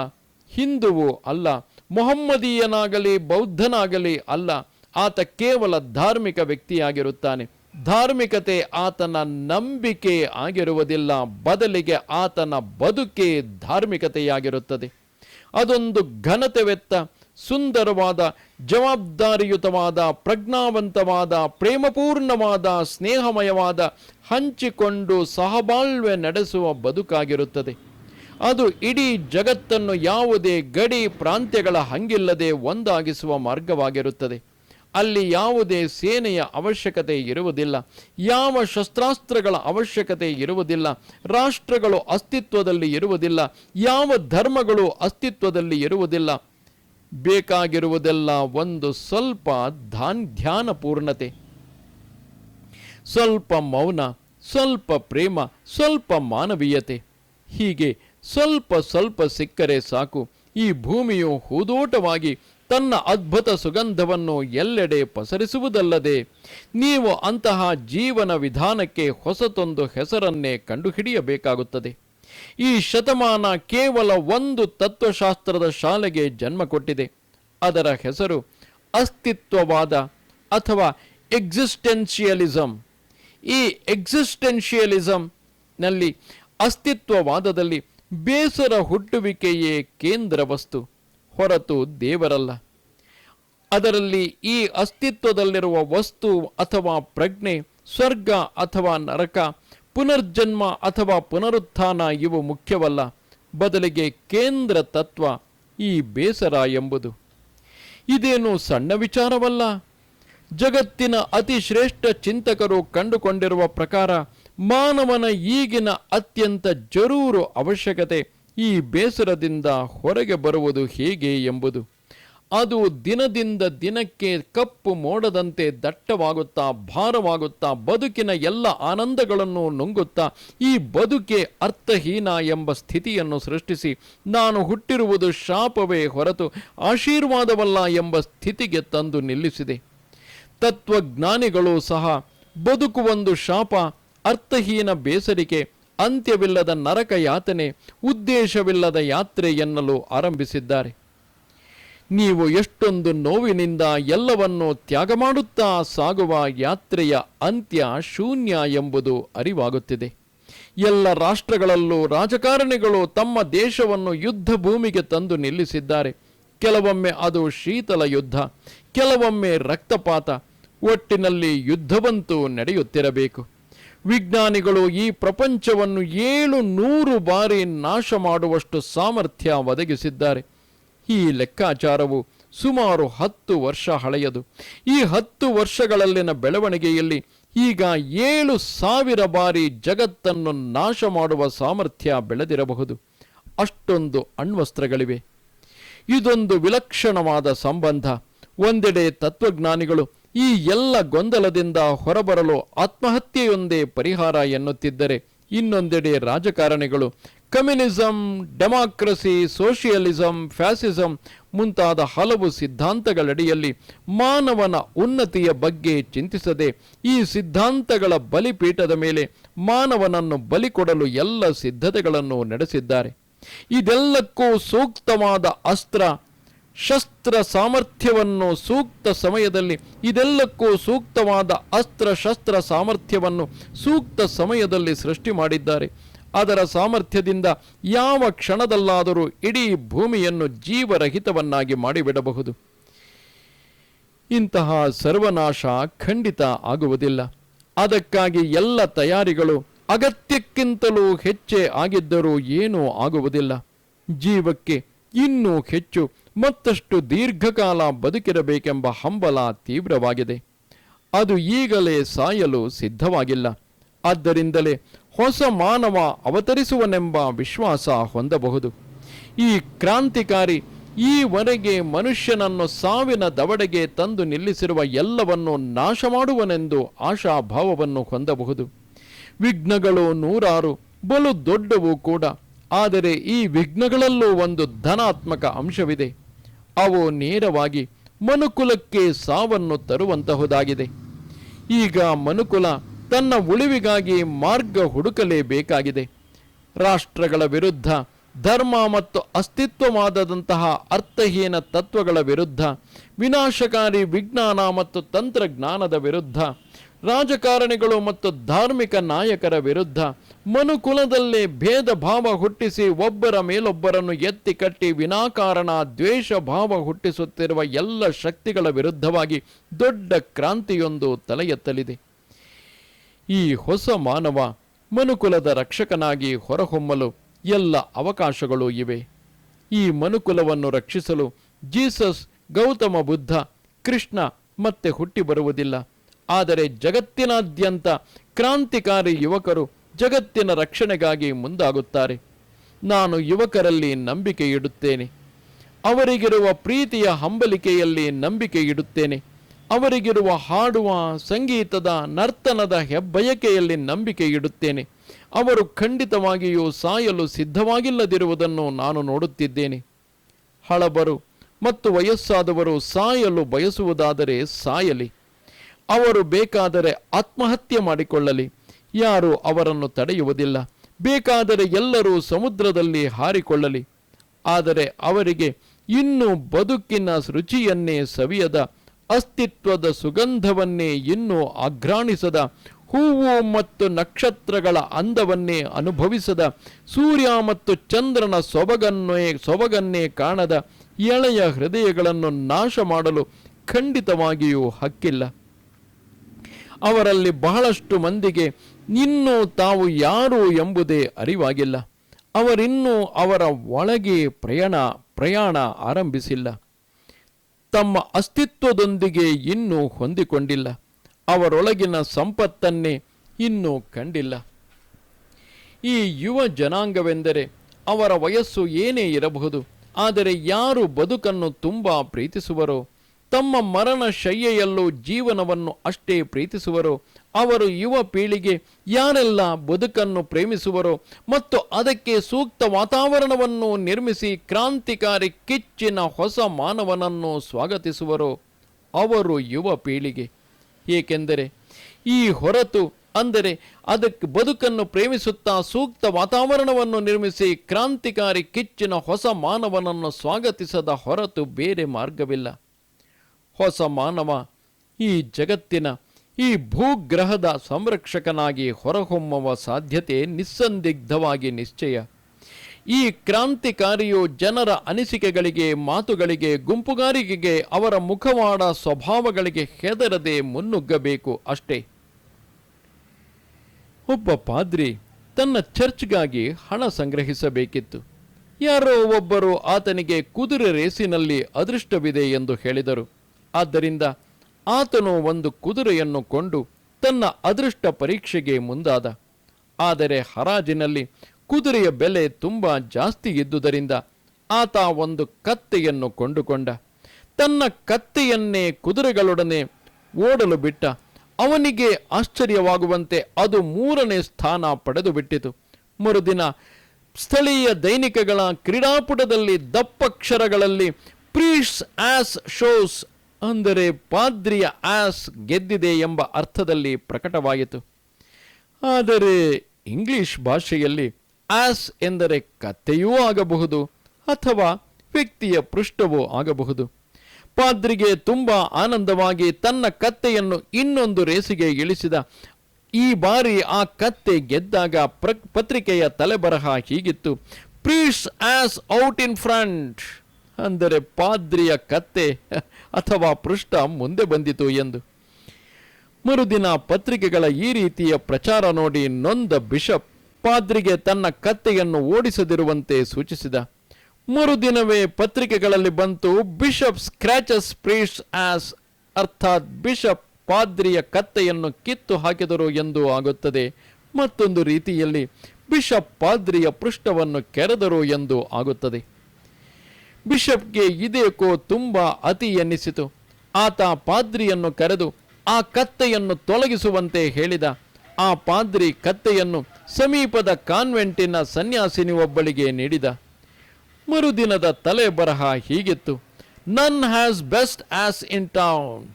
ಹಿಂದುವೂ ಅಲ್ಲ, ಮೊಹಮ್ಮದೀಯನಾಗಲಿ, ಬೌದ್ಧನಾಗಲಿ ಅಲ್ಲ, ಆತ ಕೇವಲ ಧಾರ್ಮಿಕ ವ್ಯಕ್ತಿಯಾಗಿರುತ್ತಾನೆ. ಧಾರ್ಮಿಕತೆ ಆತನ ನಂಬಿಕೆ ಆಗಿರುವುದಿಲ್ಲ, ಬದಲಿಗೆ ಆತನ ಬದುಕೇ ಧಾರ್ಮಿಕತೆಯಾಗಿರುತ್ತದೆ. ಅದೊಂದು ಘನತೆವೆತ್ತ, ಸುಂದರವಾದ, ಜವಾಬ್ದಾರಿಯುತವಾದ, ಪ್ರಜ್ಞಾವಂತವಾದ, ಪ್ರೇಮಪೂರ್ಣವಾದ, ಸ್ನೇಹಮಯವಾದ, ಹಂಚಿಕೊಂಡು ಸಹಬಾಳ್ವೆ ನಡೆಸುವ ಬದುಕಾಗಿರುತ್ತದೆ. ಅದು ಇಡೀ ಜಗತ್ತನ್ನು ಯಾವುದೇ ಗಡಿ ಪ್ರಾಂತ್ಯಗಳ ಹಂಗಿಲ್ಲದೆ ಒಂದಾಗಿಸುವ ಮಾರ್ಗವಾಗಿರುತ್ತದೆ. ಅಲ್ಲಿ ಯಾವುದೇ ಸೇನೆಯ ಅವಶ್ಯಕತೆ ಇರುವುದಿಲ್ಲ. ಯಾವ ಶಸ್ತ್ರಾಸ್ತ್ರಗಳ ಅವಶ್ಯಕತೆ ಇರುವುದಿಲ್ಲ. ರಾಷ್ಟ್ರಗಳು ಅಸ್ತಿತ್ವದಲ್ಲಿ ಇರುವುದಿಲ್ಲ. ಯಾವ ಧರ್ಮಗಳು ಅಸ್ತಿತ್ವದಲ್ಲಿ ಇರುವುದಿಲ್ಲ. ಬೇಕಾಗಿರುವುದೆಲ್ಲ ಒಂದು ಸ್ವಲ್ಪ ಧಾನ್ ಧ್ಯಾನ ಪೂರ್ಣತೆ. ಸ್ವಲ್ಪ ಮೌನ, ಸ್ವಲ್ಪ ಪ್ರೇಮ, ಸ್ವಲ್ಪ ಮಾನವೀಯತೆ. ಹೀಗೆ ಸ್ವಲ್ಪ ಸ್ವಲ್ಪ ಸಿಕ್ಕರೆ ಸಾಕು. ಈ ಭೂಮಿಯು ಹೂದೋಟವಾಗಿ ತನ್ನ ಅದ್ಭುತ ಸುಗಂಧವನ್ನು ಎಲ್ಲೆಡೆ ಪಸರಿಸುವುದಲ್ಲದೆ, ನೀವು ಅಂತಹ ಜೀವನ ವಿಧಾನಕ್ಕೆ ಹೊಸತೊಂದು ಹೆಸರನ್ನೇ ಕಂಡುಹಿಡಿಯಬೇಕಾಗುತ್ತದೆ. ಈ ಶತಮಾನ ಕೇವಲ ಒಂದು ತತ್ವಶಾಸ್ತ್ರದ ಶಾಲೆಗೆ ಜನ್ಮ ಕೊಟ್ಟಿದೆ. ಅದರ ಹೆಸರು ಅಸ್ತಿತ್ವವಾದ ಅಥವಾ ಎಕ್ಸಿಸ್ಟೆನ್ಷಿಯಲಿಸಂ. ಈ ಎಕ್ಸಿಸ್ಟೆನ್ಷಿಯಲಿಸಂನಲ್ಲಿ ಅಸ್ತಿತ್ವವಾದದಲ್ಲಿ ಬೇಸರ ಹುಟ್ಟುವಿಕೆಯೇ ಕೇಂದ್ರ ವಸ್ತು, ಹೊರತು ದೇವರಲ್ಲ. ಅದರಲ್ಲಿ ಈ ಅಸ್ತಿತ್ವದಲ್ಲಿರುವ ವಸ್ತು ಅಥವಾ ಪ್ರಜ್ಞೆ, ಸ್ವರ್ಗ ಅಥವಾ ನರಕ, ಪುನರ್ಜನ್ಮ ಅಥವಾ ಪುನರುತ್ಥಾನ ಇವು ಮುಖ್ಯವಲ್ಲ. ಬದಲಿಗೆ ಕೇಂದ್ರ ತತ್ವ ಈ ಬೇಸರ ಎಂಬುದು. ಇದೇನು ಸಣ್ಣ ವಿಚಾರವಲ್ಲ. ಜಗತ್ತಿನ ಅತಿ ಶ್ರೇಷ್ಠ ಚಿಂತಕರು ಕಂಡುಕೊಂಡಿರುವ ಪ್ರಕಾರ ಮಾನವನ ಈಗಿನ ಅತ್ಯಂತ ಜರೂರು ಅವಶ್ಯಕತೆ ಈ ಬೇಸರದಿಂದ ಹೊರಗೆ ಬರುವುದು ಹೇಗೆ ಎಂಬುದು. ಅದು ದಿನದಿಂದ ದಿನಕ್ಕೆ ಕಪ್ಪು ಮೋಡದಂತೆ ದಟ್ಟವಾಗುತ್ತಾ, ಭಾರವಾಗುತ್ತಾ, ಬದುಕಿನ ಎಲ್ಲ ಆನಂದಗಳನ್ನು ನುಂಗುತ್ತಾ, ಈ ಬದುಕೆ ಅರ್ಥಹೀನ ಎಂಬ ಸ್ಥಿತಿಯನ್ನು ಸೃಷ್ಟಿಸಿ, ನಾನು ಹುಟ್ಟಿರುವುದು ಶಾಪವೇ ಹೊರತು ಆಶೀರ್ವಾದವಲ್ಲ ಎಂಬ ಸ್ಥಿತಿಗೆ ತಂದು ನಿಲ್ಲಿಸಿದೆ. ತತ್ವಜ್ಞಾನಿಗಳು ಸಹ ಬದುಕುವೊಂದು ಶಾಪ ಅರ್ಥಹೀನ ಬೇಸರಿಕೆ, ಅಂತ್ಯವಿಲ್ಲದ ನರಕ ಯಾತನೆ, ಉದ್ದೇಶವಿಲ್ಲದ ಯಾತ್ರೆ ಎನ್ನಲು ಆರಂಭಿಸಿದ್ದಾರೆ. ನೀವು ಎಷ್ಟೊಂದು ನೋವಿನಿಂದ ಎಲ್ಲವನ್ನೂ ತ್ಯಾಗ ಮಾಡುತ್ತಾ ಸಾಗುವ ಯಾತ್ರೆಯ ಅಂತ್ಯ ಶೂನ್ಯ ಎಂಬುದು ಅರಿವಾಗುತ್ತಿದೆ. ಎಲ್ಲ ರಾಷ್ಟ್ರಗಳಲ್ಲೂ ರಾಜಕಾರಣಿಗಳು ತಮ್ಮ ದೇಶವನ್ನು ಯುದ್ಧ ಭೂಮಿಗೆ ತಂದು ನಿಲ್ಲಿಸಿದ್ದಾರೆ. ಕೆಲವೊಮ್ಮೆ ಅದು ಶೀತಲ ಯುದ್ಧ, ಕೆಲವೊಮ್ಮೆ ರಕ್ತಪಾತ. ಒಟ್ಟಿನಲ್ಲಿ ಯುದ್ಧವಂತೂ ನಡೆಯುತ್ತಿರಬೇಕು. ವಿಜ್ಞಾನಿಗಳು ಈ ಪ್ರಪಂಚವನ್ನು ಏಳು ನೂರು ಬಾರಿ ನಾಶ ಮಾಡುವಷ್ಟು ಸಾಮರ್ಥ್ಯ ಒದಗಿಸಿದ್ದಾರೆ. ಈ ಲೆಕ್ಕಾಚಾರವು ಸುಮಾರು ಹತ್ತು ವರ್ಷ ಹಳೆಯದು. ಈ ಹತ್ತು ವರ್ಷಗಳಲ್ಲಿನ ಬೆಳವಣಿಗೆಯಲ್ಲಿ ಈಗ ಏಳು ಸಾವಿರ ಬಾರಿ ಜಗತ್ತನ್ನು ನಾಶ ಮಾಡುವ ಸಾಮರ್ಥ್ಯ ಬೆಳೆದಿರಬಹುದು. ಅಷ್ಟೊಂದು ಅಣ್ವಸ್ತ್ರಗಳಿವೆ. ಇದೊಂದು ವಿಲಕ್ಷಣವಾದ ಸಂಬಂಧ. ಒಂದೆಡೆ ತತ್ವಜ್ಞಾನಿಗಳು ಈ ಎಲ್ಲ ಗೊಂದಲದಿಂದ ಹೊರಬರಲು ಆತ್ಮಹತ್ಯೆಯೊಂದೇ ಪರಿಹಾರ ಎನ್ನುತ್ತಿದ್ದರೆ ಇನ್ನೊಂದೆಡೆ ರಾಜಕಾರಣಿಗಳು ಕಮ್ಯುನಿಸಂ, ಡೆಮಾಕ್ರಸಿ, ಸೋಷಿಯಲಿಸಂ, ಫ್ಯಾಸಿಸಂ ಮುಂತಾದ ಹಲವು ಸಿದ್ಧಾಂತಗಳಡಿಯಲ್ಲಿ ಮಾನವನ ಉನ್ನತಿಯ ಬಗ್ಗೆ ಚಿಂತಿಸದೆ ಈ ಸಿದ್ಧಾಂತಗಳ ಬಲಿಪೀಠದ ಮೇಲೆ ಮಾನವನನ್ನು ಬಲಿ ಕೊಡಲು ಎಲ್ಲ ಸಿದ್ಧತೆಗಳನ್ನು ನಡೆಸಿದ್ದಾರೆ. ಇದೆಲ್ಲಕ್ಕೂ ಸೂಕ್ತವಾದ ಅಸ್ತ್ರ ಶಸ್ತ್ರ ಸಾಮರ್ಥ್ಯವನ್ನು ಸೂಕ್ತ ಸಮಯದಲ್ಲಿ, ಇದೆಲ್ಲಕ್ಕೂ ಸೂಕ್ತವಾದ ಅಸ್ತ್ರ ಶಸ್ತ್ರ ಸಾಮರ್ಥ್ಯವನ್ನು ಸೂಕ್ತ ಸಮಯದಲ್ಲಿ ಸೃಷ್ಟಿ ಮಾಡಿದ್ದಾರೆ. ಅದರ ಸಾಮರ್ಥ್ಯದಿಂದ ಯಾವ ಕ್ಷಣದಲ್ಲಾದರೂ ಇಡೀ ಭೂಮಿಯನ್ನು ಜೀವರಹಿತವನ್ನಾಗಿ ಮಾಡಿಬಿಡಬಹುದು. ಇಂತಹ ಸರ್ವನಾಶ ಖಂಡಿತ ಆಗುವುದಿಲ್ಲ. ಅದಕ್ಕಾಗಿ ಎಲ್ಲ ತಯಾರಿಗಳು ಅಗತ್ಯಕ್ಕಿಂತಲೂ ಹೆಚ್ಚೇ ಆಗಿದ್ದರೂ ಏನೂ ಆಗುವುದಿಲ್ಲ. ಜೀವಕ್ಕೆ ಇನ್ನೂ ಹೆಚ್ಚು ಮತ್ತಷ್ಟು ದೀರ್ಘಕಾಲ ಬದುಕಿರಬೇಕೆಂಬ ಹಂಬಲ ತೀವ್ರವಾಗಿದೆ. ಅದು ಈಗಲೇ ಸಾಯಲು ಸಿದ್ಧವಾಗಿಲ್ಲ. ಆದ್ದರಿಂದಲೇ ಹೊಸ ಮಾನವ ಅವತರಿಸುವನೆಂಬ ವಿಶ್ವಾಸ ಹೊಂದಬಹುದು. ಈ ಕ್ರಾಂತಿಕಾರಿ ಈವರೆಗೆ ಮನುಷ್ಯನನ್ನು ಸಾವಿನ ದವಡೆಗೆ ತಂದು ನಿಲ್ಲಿಸಿರುವ ಎಲ್ಲವನ್ನು ನಾಶ ಮಾಡುವನೆಂದು ಆಶಾಭಾವವನ್ನು ಹೊಂದಬಹುದು. ವಿಘ್ನಗಳು ನೂರಾರು, ಬಲು ದೊಡ್ಡವು ಕೂಡ. ಆದರೆ ಈ ವಿಘ್ನಗಳಲ್ಲೂ ಒಂದು ಧನಾತ್ಮಕ ಅಂಶವಿದೆ. ಅವು ನೇರವಾಗಿ ಮನುಕುಲಕ್ಕೆ ಸಾವನ್ನು ತರುವಂತಹುದಾಗಿದೆ. ಈಗ ಮನುಕುಲ ತನ್ನ ಉಳಿವಿಗಾಗಿ ಮಾರ್ಗ ಹುಡುಕಲೇಬೇಕಾಗಿದೆ. ರಾಷ್ಟ್ರಗಳ ವಿರುದ್ಧ, ಧರ್ಮ ಮತ್ತು ಅಸ್ತಿತ್ವವಾದದಂತಹ ಅರ್ಥಹೀನ ತತ್ವಗಳ ವಿರುದ್ಧ, ವಿನಾಶಕಾರಿ ವಿಜ್ಞಾನ ಮತ್ತು ತಂತ್ರಜ್ಞಾನದ ವಿರುದ್ಧ, ರಾಜಕಾರಣಿಗಳು ಮತ್ತು ಧಾರ್ಮಿಕ ನಾಯಕರ ವಿರುದ್ಧ ಮನುಕುಲದಲ್ಲೇ ಭೇದ ಭಾವ ಹುಟ್ಟಿಸಿ ಒಬ್ಬರ ಮೇಲೊಬ್ಬರನ್ನು ಎತ್ತಿ ಕಟ್ಟಿ ವಿನಾಕಾರಣ ದ್ವೇಷ ಭಾವ ಹುಟ್ಟಿಸುತ್ತಿರುವ ಎಲ್ಲ ಶಕ್ತಿಗಳ ವಿರುದ್ಧವಾಗಿ ದೊಡ್ಡ ಕ್ರಾಂತಿಯೊಂದು ತಲೆ ಎತ್ತಲಿದೆ ಈ ಹೊಸ ಮಾನವ ಮನುಕುಲದ ರಕ್ಷಕನಾಗಿ ಹೊರಹೊಮ್ಮಲು ಎಲ್ಲ ಅವಕಾಶಗಳು ಇವೆ. ಈ ಮನುಕುಲವನ್ನು ರಕ್ಷಿಸಲು ಜೀಸಸ್, ಗೌತಮ ಬುದ್ಧ, ಕೃಷ್ಣ ಮತ್ತೆ ಹುಟ್ಟಿ ಬರುವುದಿಲ್ಲ. ಆದರೆ ಜಗತ್ತಿನಾದ್ಯಂತ ಕ್ರಾಂತಿಕಾರಿ ಯುವಕರು ಜಗತ್ತಿನ ರಕ್ಷಣೆಗಾಗಿ ಮುಂದಾಗುತ್ತಾರೆ. ನಾನು ಯುವಕರಲ್ಲಿ ನಂಬಿಕೆ ಇಡುತ್ತೇನೆ. ಅವರಿಗಿರುವ ಪ್ರೀತಿಯ ಹಂಬಲಿಕೆಯಲ್ಲಿ ನಂಬಿಕೆ ಇಡುತ್ತೇನೆ. ಅವರಿಗಿರುವ ಹಾಡುವ ಸಂಗೀತದ ನರ್ತನದ ಹೆಬ್ಬಯಕೆಯಲ್ಲಿ ನಂಬಿಕೆ ಇಡುತ್ತೇನೆ. ಅವರು ಖಂಡಿತವಾಗಿಯೂ ಸಾಯಲು ಸಿದ್ಧವಾಗಿಲ್ಲದಿರುವುದನ್ನು ನಾನು ನೋಡುತ್ತಿದ್ದೇನೆ. ಹಳಬರು ಮತ್ತು ವಯಸ್ಸಾದವರು ಸಾಯಲು ಬಯಸುವುದಾದರೆ ಸಾಯಲಿ. ಅವರು ಬೇಕಾದರೆ ಆತ್ಮಹತ್ಯೆ ಮಾಡಿಕೊಳ್ಳಲಿ. ಯಾರು ಅವರನ್ನು ತಡೆಯುವುದಿಲ್ಲ. ಬೇಕಾದರೆ ಎಲ್ಲರೂ ಸಮುದ್ರದಲ್ಲಿ ಹಾರಿಕೊಳ್ಳಲಿ. ಆದರೆ ಅವರಿಗೆ ಇನ್ನೂ ಬದುಕಿನ ರುಚಿಯನ್ನೇ ಸವಿಯದ, ಅಸ್ತಿತ್ವದ ಸುಗಂಧವನ್ನೇ ಇನ್ನೂ ಆಘ್ರಾಣಿಸದ, ಹೂವು ಮತ್ತು ನಕ್ಷತ್ರಗಳ ಅಂದವನ್ನೇ ಅನುಭವಿಸದ, ಸೂರ್ಯ ಮತ್ತು ಚಂದ್ರನ ಸೊಬಗನ್ನೇ ಸೊಬಗನ್ನೇ ಕಾಣದ ಎಳೆಯ ಹೃದಯಗಳನ್ನು ನಾಶ ಮಾಡಲು ಖಂಡಿತವಾಗಿಯೂ ಹಕ್ಕಿಲ್ಲ. ಅವರಲ್ಲಿ ಬಹಳಷ್ಟು ಮಂದಿಗೆ ಇನ್ನೂ ತಾವು ಯಾರು ಎಂಬುದೇ ಅರಿವಾಗಿಲ್ಲ. ಅವರಿನ್ನೂ ಅವರ ಒಳಗೆ ಪ್ರಯಾಣ ಪ್ರಯಾಣ ಆರಂಭಿಸಿಲ್ಲ. ತಮ್ಮ ಅಸ್ತಿತ್ವದೊಂದಿಗೆ ಇನ್ನೂ ಹೊಂದಿಕೊಂಡಿಲ್ಲ. ಅವರೊಳಗಿನ ಸಂಪತ್ತನ್ನೇ ಇನ್ನೂ ಕಂಡಿಲ್ಲ. ಈ ಯುವ ಜನಾಂಗವೆಂದರೆ ಅವರ ವಯಸ್ಸು ಏನೇ ಇರಬಹುದು, ಆದರೆ ಯಾರು ಬದುಕನ್ನು ತುಂಬ ಪ್ರೀತಿಸುವರೋ, ತಮ್ಮ ಮರಣ ಶಯ್ಯೆಯಲ್ಲೂ ಜೀವನವನ್ನು ಅಷ್ಟೇ ಪ್ರೀತಿಸುವರೋ ಅವರು ಯುವ ಪೀಳಿಗೆ ಯಾರೆಲ್ಲ ಬದುಕನ್ನು ಪ್ರೇಮಿಸುವರೋ ಮತ್ತು ಅದಕ್ಕೆ ಸೂಕ್ತ ವಾತಾವರಣವನ್ನು ನಿರ್ಮಿಸಿ ಕ್ರಾಂತಿಕಾರಿ ಕಿಚ್ಚಿನ ಹೊಸ ಮಾನವನನ್ನು ಸ್ವಾಗತಿಸುವರೋ ಅವರು ಯುವ ಪೀಳಿಗೆ. ಏಕೆಂದರೆ ಈ ಹೊರತು ಅಂದರೆ ಅದಕ್ಕೆ ಬದುಕನ್ನು ಪ್ರೇಮಿಸುತ್ತಾ ಸೂಕ್ತ ವಾತಾವರಣವನ್ನು ನಿರ್ಮಿಸಿ ಕ್ರಾಂತಿಕಾರಿ ಕಿಚ್ಚಿನ ಹೊಸ ಮಾನವನನ್ನು ಸ್ವಾಗತಿಸದ ಹೊರತು ಬೇರೆ ಮಾರ್ಗವಿಲ್ಲ. ಹೊಸ ಮಾನವ ಈ ಜಗತ್ತಿನ ಈ ಭೂಗ್ರಹದ ಸಂರಕ್ಷಕನಾಗಿ ಹೊರಹೊಮ್ಮುವ ಸಾಧ್ಯತೆ ನಿಸ್ಸಂದಿಗ್ಧವಾಗಿ ನಿಶ್ಚಯ. ಈ ಕ್ರಾಂತಿಕಾರಿಯು ಜನರ ಅನಿಸಿಕೆಗಳಿಗೆ, ಮಾತುಗಳಿಗೆ, ಗುಂಪುಗಾರಿಕೆಗೆ, ಅವರ ಮುಖವಾಡ ಸ್ವಭಾವಗಳಿಗೆ ಹೆದರದೆ ಮುನ್ನುಗ್ಗಬೇಕು ಅಷ್ಟೇ. ಒಬ್ಬ ಪಾದ್ರಿ ತನ್ನ ಚರ್ಚ್ಗಾಗಿ ಹಣ ಸಂಗ್ರಹಿಸಬೇಕಿತ್ತು. ಯಾರೋ ಒಬ್ಬರು ಆತನಿಗೆ ಕುದುರೆ ರೇಸಿನಲ್ಲಿ ಅದೃಷ್ಟವಿದೆ ಎಂದು ಹೇಳಿದರು. ಆದ್ದರಿಂದ ಆತನು ಒಂದು ಕುದುರೆಯನ್ನು ಕೊಂಡು ತನ್ನ ಅದೃಷ್ಟ ಪರೀಕ್ಷೆಗೆ ಮುಂದಾದ. ಆದರೆ ಹರಾಜಿನಲ್ಲಿ ಕುದುರೆಯ ಬೆಲೆ ತುಂಬ ಜಾಸ್ತಿ ಇದ್ದುದರಿಂದ ಆತ ಒಂದು ಕತ್ತೆಯನ್ನು ಕೊಂಡುಕೊಂಡ. ತನ್ನ ಕತ್ತೆಯನ್ನೇ ಕುದುರೆಗಳೊಡನೆ ಓಡಲು ಬಿಟ್ಟ. ಅವನಿಗೆ ಆಶ್ಚರ್ಯವಾಗುವಂತೆ ಅದು ಮೂರನೇ ಸ್ಥಾನ ಪಡೆದು ಬಿಟ್ಟಿತು. ಮರುದಿನ ಸ್ಥಳೀಯ ದೈನಿಕಗಳ ಕ್ರೀಡಾಪುಟದಲ್ಲಿ ದಪ್ಪಕ್ಷರಗಳಲ್ಲಿ ಪ್ರೀಸ್ ಆಸ್ ಶೋಸ್ ಅಂದರೆ ಪಾದ್ರಿಯ ಆಸ್ ಗೆದ್ದಿದೆ ಎಂಬ ಅರ್ಥದಲ್ಲಿ ಪ್ರಕಟವಾಯಿತು. ಆದರೆ ಇಂಗ್ಲಿಷ್ ಭಾಷೆಯಲ್ಲಿ ಆಸ್ ಎಂದರೆ ಕತ್ತೆಯೂ ಆಗಬಹುದು ಅಥವಾ ವ್ಯಕ್ತಿಯ ಪೃಷ್ಠವೂ ಆಗಬಹುದು. ಪಾದ್ರಿಗೆ ತುಂಬ ಆನಂದವಾಗಿ ತನ್ನ ಕತ್ತೆಯನ್ನು ಇನ್ನೊಂದು ರೇಸಿಗೆ ಇಳಿಸಿದ ಈ ಬಾರಿ ಆ ಕತ್ತೆ ಗೆದ್ದಾಗ ಪ್ರ, ಪತ್ರಿಕೆಯ ತಲೆಬರಹ ಹೀಗಿತ್ತು. Priest's ass out in front ಅಂದರೆ ಪಾದ್ರಿಯ ಕತ್ತೆ ಅಥವಾ ಪೃಷ್ಠ ಮುಂದೆ ಬಂದಿತು ಎಂದು. ಮರುದಿನ ಪತ್ರಿಕೆಗಳ ಈ ರೀತಿಯ ಪ್ರಚಾರ ನೋಡಿ ನೊಂದ ಬಿಷಪ್ ಪಾದ್ರಿಗೆ ತನ್ನ ಕತ್ತೆಯನ್ನು ಓಡಿಸದಿರುವಂತೆ ಸೂಚಿಸಿದ. ಮರುದಿನವೇ ಪತ್ರಿಕೆಗಳಲ್ಲಿ ಬಂತು ಬಿಷಪ್ ಸ್ಕ್ರಾಚಸ್ ಪ್ರೀಸ್ ಆಸ್ ಅರ್ಥಾತ್ ಬಿಷಪ್ ಪಾದ್ರಿಯ ಕತ್ತೆಯನ್ನು ಕಿತ್ತು ಹಾಕಿದರು ಎಂದು ಆಗುತ್ತದೆ. ಮತ್ತೊಂದು ರೀತಿಯಲ್ಲಿ ಬಿಷಪ್ ಪಾದ್ರಿಯ ಪೃಷ್ಠವನ್ನು ಕೆರೆದರು ಎಂದು ಆಗುತ್ತದೆ. ಬಿಷಪ್ಗೆ ಇದೇಕೋ ತುಂಬ ಅತಿ ಎನ್ನಿಸಿತು. ಆತ ಪಾದ್ರಿಯನ್ನು ಕರೆದು, ಆ ಕತ್ತೆಯನ್ನು ತೊಲಗಿಸುವಂತೆ ಹೇಳಿದ. ಆ ಪಾದ್ರಿ ಕತ್ತೆಯನ್ನು ಸಮೀಪದ ಕಾನ್ವೆಂಟಿನ ಸನ್ಯಾಸಿನಿ ಒಬ್ಬಳಿಗೆ ನೀಡಿದ. ಮರುದಿನದ ತಲೆ ಬರಹ ಹೀಗಿತ್ತು. Nun has best ass in town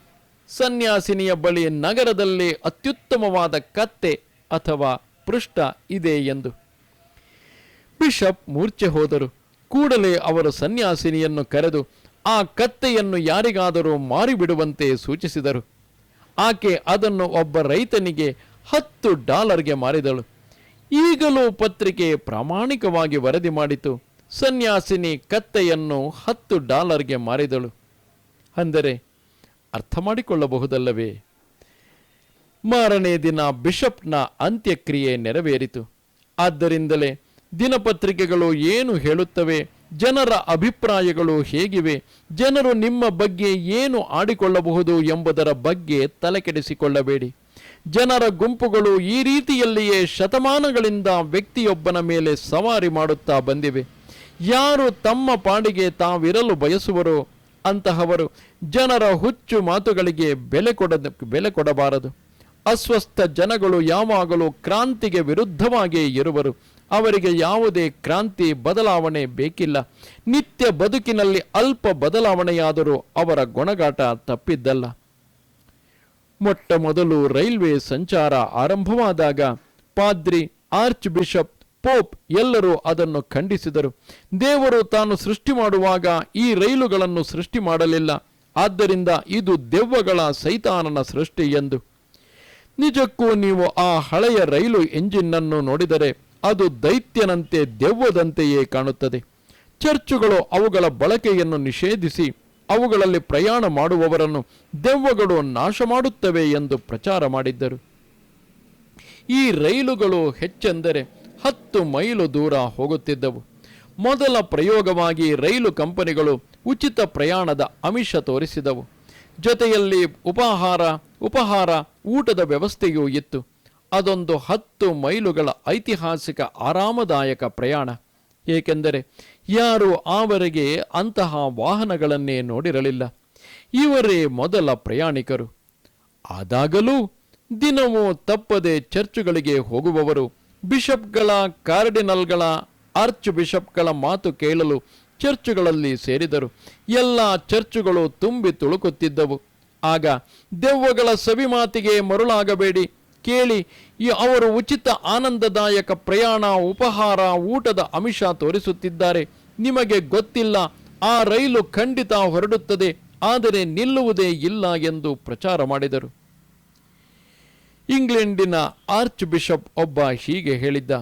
ಸನ್ಯಾಸಿನಿಯ ಬಳಿ ನಗರದಲ್ಲಿ ಅತ್ಯುತ್ತಮವಾದ ಕತ್ತೆ ಅಥವಾ ಪೃಷ್ಠ ಇದೆ ಎಂದು. ಬಿಷಪ್ ಮೂರ್ಛೆ ಹೋದರು. ಕೂಡಲೇ ಅವರು ಸನ್ಯಾಸಿನಿಯನ್ನು ಕರೆದು ಆ ಕತ್ತೆಯನ್ನು ಯಾರಿಗಾದರೂ ಮಾರಿಬಿಡುವಂತೆ ಸೂಚಿಸಿದರು. ಆಕೆ ಅದನ್ನು ಒಬ್ಬ ರೈತನಿಗೆ ಹತ್ತು ಡಾಲರ್ಗೆ ಮಾರಿದಳು. ಈಗಲೂ ಪತ್ರಿಕೆ ಪ್ರಾಮಾಣಿಕವಾಗಿ ವರದಿ ಮಾಡಿತು. ಸನ್ಯಾಸಿನಿ ಕತ್ತೆಯನ್ನು ಹತ್ತು ಡಾಲರ್ಗೆ ಮಾರಿದಳು. ಅಂದರೆ ಅರ್ಥ ಮಾಡಿಕೊಳ್ಳಬಹುದಲ್ಲವೇ? ಮಾರನೇ ದಿನ ಬಿಷಪ್ನ ಅಂತ್ಯಕ್ರಿಯೆ ನೆರವೇರಿತು. ಆದ್ದರಿಂದಲೇ ದಿನಪತ್ರಿಕೆಗಳು ಏನು ಹೇಳುತ್ತವೆ? ಜನರ ಅಭಿಪ್ರಾಯಗಳು ಹೇಗಿವೆ? ಜನರು ನಿಮ್ಮ ಬಗ್ಗೆ ಏನು ಆಡಿಕೊಳ್ಳಬಹುದು ಎಂಬುದರ ಬಗ್ಗೆ ತಲೆಕೆಡಿಸಿಕೊಳ್ಳಬೇಡಿ. ಜನರ ಗುಂಪುಗಳು ಈ ರೀತಿಯಲ್ಲಿಯೇ ಶತಮಾನಗಳಿಂದ ವ್ಯಕ್ತಿಯೊಬ್ಬನ ಮೇಲೆ ಸವಾರಿ ಮಾಡುತ್ತಾ ಬಂದಿವೆ. ಯಾರು ತಮ್ಮ ಪಾಡಿಗೆ ತಾವಿರಲು ಬಯಸುವರೋ ಅಂತಹವರು ಜನರ ಹುಚ್ಚು ಮಾತುಗಳಿಗೆ ಬೆಲೆ ಕೊಡದ ಬೆಲೆ ಕೊಡಬಾರದು. ಅಸ್ವಸ್ಥ ಜನಗಳು ಯಾವಾಗಲೂ ಕ್ರಾಂತಿಗೆ ವಿರುದ್ಧವಾಗಿಯೇ ಇರುವರು. ಅವರಿಗೆ ಯಾವುದೇ ಕ್ರಾಂತಿ ಬದಲಾವಣೆ ಬೇಕಿಲ್ಲ. ನಿತ್ಯ ಬದುಕಿನಲ್ಲಿ ಅಲ್ಪ ಬದಲಾವಣೆಯಾದರೂ ಅವರ ಗುಣಗಾಟ ತಪ್ಪಿದ್ದಲ್ಲ. ಮೊಟ್ಟ ಮೊದಲು ರೈಲ್ವೆ ಸಂಚಾರ ಆರಂಭವಾದಾಗ ಪಾದ್ರಿ, ಆರ್ಚ್ ಬಿಷಪ್, ಪೋಪ್ ಎಲ್ಲರೂ ಅದನ್ನು ಖಂಡಿಸಿದರು. ದೇವರು ತಾನು ಸೃಷ್ಟಿ ಮಾಡುವಾಗ ಈ ರೈಲುಗಳನ್ನು ಸೃಷ್ಟಿ ಮಾಡಲಿಲ್ಲ. ಆದ್ದರಿಂದ ಇದು ದೆವ್ವಗಳ ಸೈತಾನನ ಸೃಷ್ಟಿ ಎಂದು. ನಿಜಕ್ಕೂ ನೀವು ಆ ಹಳೆಯ ರೈಲು ಎಂಜಿನ್ನನ್ನು ನೋಡಿದರೆ ಅದು ದೈತ್ಯನಂತೆ ದೆವ್ವದಂತೆಯೇ ಕಾಣುತ್ತದೆ. ಚರ್ಚುಗಳು ಅವುಗಳ ಬಳಕೆಯನ್ನು ನಿಷೇಧಿಸಿ ಅವುಗಳಲ್ಲಿ ಪ್ರಯಾಣ ಮಾಡುವವರನ್ನು ದೆವ್ವಗಳು ನಾಶ ಮಾಡುತ್ತವೆ ಎಂದು ಪ್ರಚಾರ ಮಾಡಿದ್ದರು. ಈ ರೈಲುಗಳು ಹೆಚ್ಚೆಂದರೆ ಹತ್ತು ಮೈಲು ದೂರ ಹೋಗುತ್ತಿದ್ದವು. ಮೊದಲ ಪ್ರಯೋಗವಾಗಿ ರೈಲು ಕಂಪನಿಗಳು ಉಚಿತ ಪ್ರಯಾಣದ ಅಮಿಷ ತೋರಿಸಿದವು. ಜೊತೆಯಲ್ಲಿ ಉಪಹಾರ ಉಪಹಾರ, ಊಟದ ವ್ಯವಸ್ಥೆಯೂ ಇತ್ತು. ಅದೊಂದು ಹತ್ತು ಮೈಲುಗಳ ಐತಿಹಾಸಿಕ ಆರಾಮದಾಯಕ ಪ್ರಯಾಣ. ಏಕೆಂದರೆ ಯಾರು ಆವರೆಗೆ ಅಂತಹ ವಾಹನಗಳನ್ನೇ ನೋಡಿರಲಿಲ್ಲ. ಇವರೇ ಮೊದಲ ಪ್ರಯಾಣಿಕರು. ಆದಾಗಲೂ ದಿನವೂ ತಪ್ಪದೆ ಚರ್ಚುಗಳಿಗೆ ಹೋಗುವವರು ಬಿಷಪ್ಗಳ, ಕಾರ್ಡಿನಲ್ಗಳ ಅರ್ಚ್ ಬಿಷಪ್ಗಳ ಮಾತು ಕೇಳಲು ಚರ್ಚುಗಳಲ್ಲಿ ಸೇರಿದರು. ಎಲ್ಲ ಚರ್ಚುಗಳು ತುಂಬಿ ತುಳುಕುತ್ತಿದ್ದವು. ಆಗ ದೆವ್ವಗಳ ಸವಿಮಾತಿಗೆ ಮರುಳಾಗಬೇಡಿ. ಕೇಳಿ, ಈ ಅವರು ಉಚಿತ ಆನಂದದಾಯಕ ಪ್ರಯಾಣ, ಉಪಹಾರ, ಊಟದ ಅಮಿಷ ತೋರಿಸುತ್ತಿದ್ದಾರೆ. ನಿಮಗೆ ಗೊತ್ತಿಲ್ಲ, ಆ ರೈಲು ಖಂಡಿತ ಹೊರಡುತ್ತದೆ, ಆದರೆ ನಿಲ್ಲುವುದೇ ಇಲ್ಲ ಎಂದು ಪ್ರಚಾರ ಮಾಡಿದರು. ಇಂಗ್ಲೆಂಡಿನ ಆರ್ಚ್ ಬಿಷಪ್ ಒಬ್ಬ ಹೀಗೆ ಹೇಳಿದ್ದ,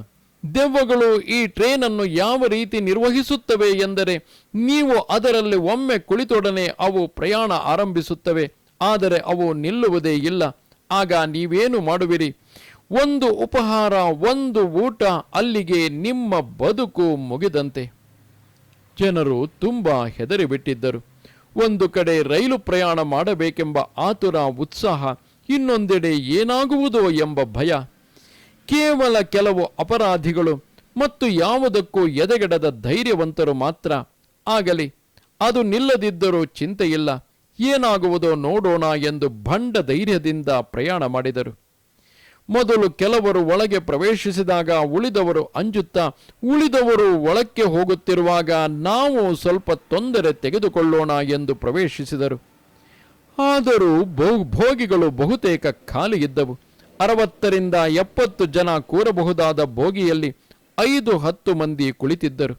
ದೆವ್ವಗಳು ಈ ಟ್ರೇನನ್ನು ಯಾವ ರೀತಿ ನಿರ್ವಹಿಸುತ್ತವೆ ಎಂದರೆ, ನೀವು ಅದರಲ್ಲಿ ಒಮ್ಮೆ ಕುಳಿತೊಡನೆ ಅವು ಪ್ರಯಾಣ ಆರಂಭಿಸುತ್ತವೆ, ಆದರೆ ಅವು ನಿಲ್ಲುವುದೇ ಇಲ್ಲ. ಆಗ ನೀವೇನು ಮಾಡುವಿರಿ? ಒಂದು ಉಪಹಾರ, ಒಂದು ಊಟ ಅಲ್ಲಿಗೆ ನಿಮ್ಮ ಬದುಕು ಮುಗಿದಂತೆ. ಜನರು ತುಂಬ ಹೆದರಿಬಿಟ್ಟಿದ್ದರು. ಒಂದು ಕಡೆ ರೈಲು ಪ್ರಯಾಣ ಮಾಡಬೇಕೆಂಬ ಆತುರ, ಉತ್ಸಾಹ, ಇನ್ನೊಂದೆಡೆ ಏನಾಗುವುದೋ ಎಂಬ ಭಯ. ಕೇವಲ ಕೆಲವು ಅಪರಾಧಿಗಳು ಮತ್ತು ಯಾವುದಕ್ಕೂ ಎದೆಗೆಡದ ಧೈರ್ಯವಂತರು ಮಾತ್ರ ಆಗಲಿ. ಅದು ನಿಲ್ಲದಿದ್ದರೂ ಚಿಂತೆಯಿಲ್ಲ. ಏನಾಗುವುದೋ ನೋಡೋಣ ಎಂದು ಭಂಡ ಧೈರ್ಯದಿಂದ ಪ್ರಯಾಣ ಮಾಡಿದರು. ಮೊದಲು ಕೆಲವರು ಒಳಗೆ ಪ್ರವೇಶಿಸಿದಾಗ ಉಳಿದವರು ಅಂಜುತ್ತಾ, ಉಳಿದವರು ಒಳಕ್ಕೆ ಹೋಗುತ್ತಿರುವಾಗ ನಾವು ಸ್ವಲ್ಪ ತೊಂದರೆ ತೆಗೆದುಕೊಳ್ಳೋಣ ಎಂದು ಪ್ರವೇಶಿಸಿದರು. ಆದರೂ ಭೋ- ಭೋಗಿಗಳು ಬಹುತೇಕ ಖಾಲಿ ಇದ್ದವು. ಅರವತ್ತರಿಂದ ಎಪ್ಪತ್ತು ಜನ ಕೂರಬಹುದಾದ ಭೋಗಿಯಲ್ಲಿ ಐದು ಹತ್ತು ಮಂದಿ ಕುಳಿತಿದ್ದರು.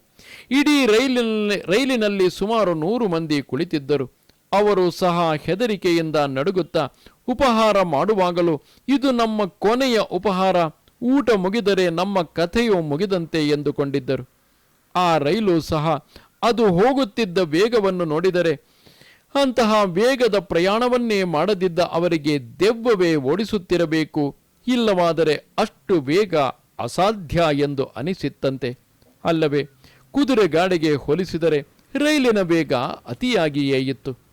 ಇಡೀ ರೈಲಿನಲ್ಲಿ ರೈಲಿನಲ್ಲಿ ಸುಮಾರು ನೂರು ಮಂದಿ ಕುಳಿತಿದ್ದರು. ಅವರು ಸಹ ಹೆದರಿಕೆಯಿಂದ ನಡುಗುತ್ತಾ ಉಪಹಾರ ಮಾಡುವಾಗಲೂ ಇದು ನಮ್ಮ ಕೊನೆಯ ಉಪಹಾರ. ಊಟ ಮುಗಿದರೆ ನಮ್ಮ ಕಥೆಯು ಮುಗಿದಂತೆ ಎಂದುಕೊಂಡಿದ್ದರು. ಆ ರೈಲು ಸಹ ಅದು ಹೋಗುತ್ತಿದ್ದ ವೇಗವನ್ನು ನೋಡಿದರೆ ಅಂತಹ ವೇಗದ ಪ್ರಯಾಣವನ್ನೇ ಮಾಡದಿದ್ದ ಅವರಿಗೆ ದೆವ್ವವೇ ಓಡಿಸುತ್ತಿರಬೇಕು. ಇಲ್ಲವಾದರೆ ಅಷ್ಟು ವೇಗ ಅಸಾಧ್ಯ ಎಂದು ಅನಿಸಿತ್ತಂತೆ. ಅಲ್ಲವೇ, ಕುದುರೆ ಗಾಡಿಗೆ ಹೋಲಿಸಿದರೆ ರೈಲಿನ ವೇಗ ಅತಿಯಾಗಿಯೇ ಇತ್ತು.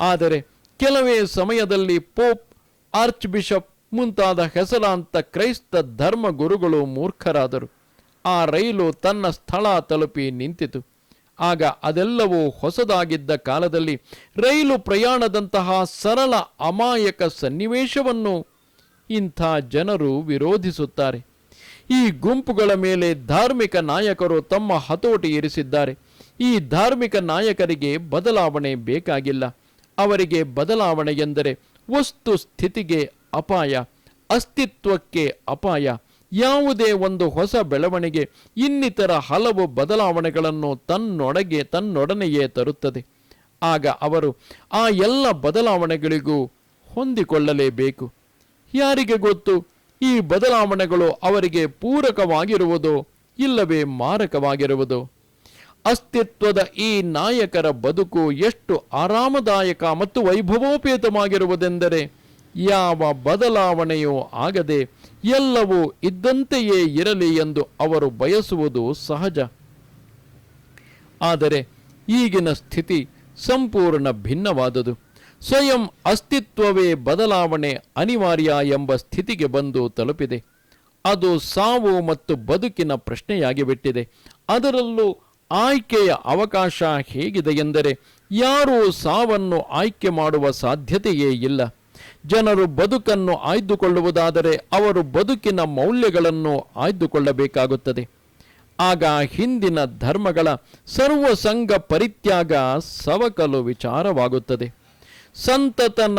ಆದರೆ ಕೆಲವೇ ಸಮಯದಲ್ಲಿ ಪೋಪ್ ಆರ್ಚ್ ಬಿಷಪ್ ಮುಂತಾದ ಹೆಸರಾಂತ ಕ್ರೈಸ್ತ ಧರ್ಮ ಗುರುಗಳು ಮೂರ್ಖರಾದರು. ಆ ರೈಲು ತನ್ನ ಸ್ಥಳ ತಲುಪಿ ನಿಂತಿತು. ಆಗ ಅದೆಲ್ಲವೂ ಹೊಸದಾಗಿದ್ದ ಕಾಲದಲ್ಲಿ ರೈಲು ಪ್ರಯಾಣದಂತಹ ಸರಳ ಅಮಾಯಕ ಸನ್ನಿವೇಶವನ್ನು ಇಂಥ ಜನರು ವಿರೋಧಿಸುತ್ತಾರೆ. ಈ ಗುಂಪುಗಳ ಮೇಲೆ ಧಾರ್ಮಿಕ ನಾಯಕರು ತಮ್ಮ ಹತೋಟಿ ಇರಿಸಿದ್ದಾರೆ. ಈ ಧಾರ್ಮಿಕ ನಾಯಕರಿಗೆ ಬದಲಾವಣೆ ಬೇಕಾಗಿಲ್ಲ. ಅವರಿಗೆ ಬದಲಾವಣೆ ಎಂದರೆ ವಸ್ತು ಸ್ಥಿತಿಗೆ ಅಪಾಯ, ಅಸ್ತಿತ್ವಕ್ಕೆ ಅಪಾಯ. ಯಾವುದೇ ಒಂದು ಹೊಸ ಬೆಳವಣಿಗೆ ಇನ್ನಿತರ ಹಲವು ಬದಲಾವಣೆಗಳನ್ನು ತನ್ನೊಡಗೆ ತನ್ನೊಡನೆಯೇ ತರುತ್ತದೆ. ಆಗ ಅವರು ಆ ಎಲ್ಲ ಬದಲಾವಣೆಗಳಿಗೂ ಹೊಂದಿಕೊಳ್ಳಲೇಬೇಕು. ಯಾರಿಗೆ ಗೊತ್ತು? ಈ ಬದಲಾವಣೆಗಳು ಅವರಿಗೆ ಪೂರಕವಾಗಿರುವುದೋ ಇಲ್ಲವೇ ಮಾರಕವಾಗಿರುವುದೋ. ಅಸ್ತಿತ್ವದ ಈ ನಾಯಕರ ಬದುಕು ಎಷ್ಟು ಆರಾಮದಾಯಕ ಮತ್ತು ವೈಭವೋಪೇತವಾಗಿರುವುದೆಂದರೆ ಯಾವ ಬದಲಾವಣೆಯೂ ಆಗದೆ ಎಲ್ಲವೂ ಇದ್ದಂತೆಯೇ ಇರಲಿ ಎಂದು ಅವರು ಬಯಸುವುದು ಸಹಜ. ಆದರೆ ಈಗಿನ ಸ್ಥಿತಿ ಸಂಪೂರ್ಣ ಭಿನ್ನವಾದುದು. ಸ್ವಯಂ ಅಸ್ತಿತ್ವವೇ ಬದಲಾವಣೆ ಅನಿವಾರ್ಯ ಎಂಬ ಸ್ಥಿತಿಗೆ ಬಂದು ತಲುಪಿದೆ. ಅದು ಸಾವು ಮತ್ತು ಬದುಕಿನ ಪ್ರಶ್ನೆಯಾಗಿ ಬಿಟ್ಟಿದೆ. ಅದರಲ್ಲೂ ಆಯ್ಕೆಯ ಅವಕಾಶ ಹೇಗಿದೆ ಎಂದರೆ ಯಾರೂ ಸಾವನ್ನು ಆಯ್ಕೆ ಮಾಡುವ ಸಾಧ್ಯತೆಯೇ ಇಲ್ಲ. ಜನರು ಬದುಕನ್ನು ಆಯ್ದುಕೊಳ್ಳುವುದಾದರೆ ಅವರು ಬದುಕಿನ ಮೌಲ್ಯಗಳನ್ನು ಆಯ್ದುಕೊಳ್ಳಬೇಕಾಗುತ್ತದೆ. ಆಗ ಹಿಂದಿನ ಧರ್ಮಗಳ ಸರ್ವಸಂಗ ಪರಿತ್ಯಾಗ ಸವಕಲು ವಿಚಾರವಾಗುತ್ತದೆ. ಸಂತತನ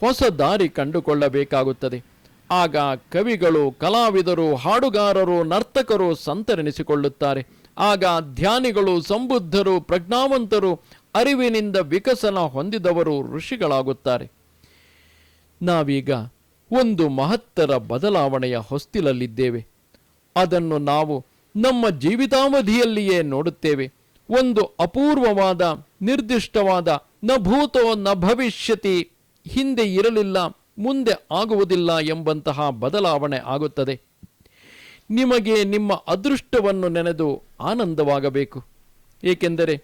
ಹೊಸ ದಾರಿ ಕಂಡುಕೊಳ್ಳಬೇಕಾಗುತ್ತದೆ. ಆಗ ಕವಿಗಳು, ಕಲಾವಿದರು, ಹಾಡುಗಾರರು, ನರ್ತಕರು ಸಂತರೆನಿಸಿಕೊಳ್ಳುತ್ತಾರೆ. ಆಗ ಧ್ಯಾನಿಗಳು ಸಂಬುದ್ಧರು, ಪ್ರಜ್ಞಾವಂತರು ಅರಿವಿನಿಂದ ವಿಕಸನ ಹೊಂದಿದವರು ಋಷಿಗಳಾಗುತ್ತಾರೆ. ನಾವೀಗ ಒಂದು ಮಹತ್ತರ ಬದಲಾವಣೆಯ ಹೊಸ್ತಿಲಲ್ಲಿದ್ದೇವೆ. ಅದನ್ನು ನಾವು ನಮ್ಮ ಜೀವಿತಾವಧಿಯಲ್ಲಿಯೇ ನೋಡುತ್ತೇವೆ. ಒಂದು ಅಪೂರ್ವವಾದ, ನಿರ್ದಿಷ್ಟವಾದ, ನ ಭೂತೋ ನ ಭವಿಷ್ಯತಿ ಹಿಂದೆ ಇರಲಿಲ್ಲ, ಮುಂದೆ ಆಗುವುದಿಲ್ಲ ಎಂಬಂತಹ ಬದಲಾವಣೆ ಆಗುತ್ತದೆ. ನಿಮಗೆ ನಿಮ್ಮ ಅದೃಷ್ಟವನ್ನು ನೆನೆದು ಆನಂದವಾಗಬೇಕು. ಏಕೆಂದರೆ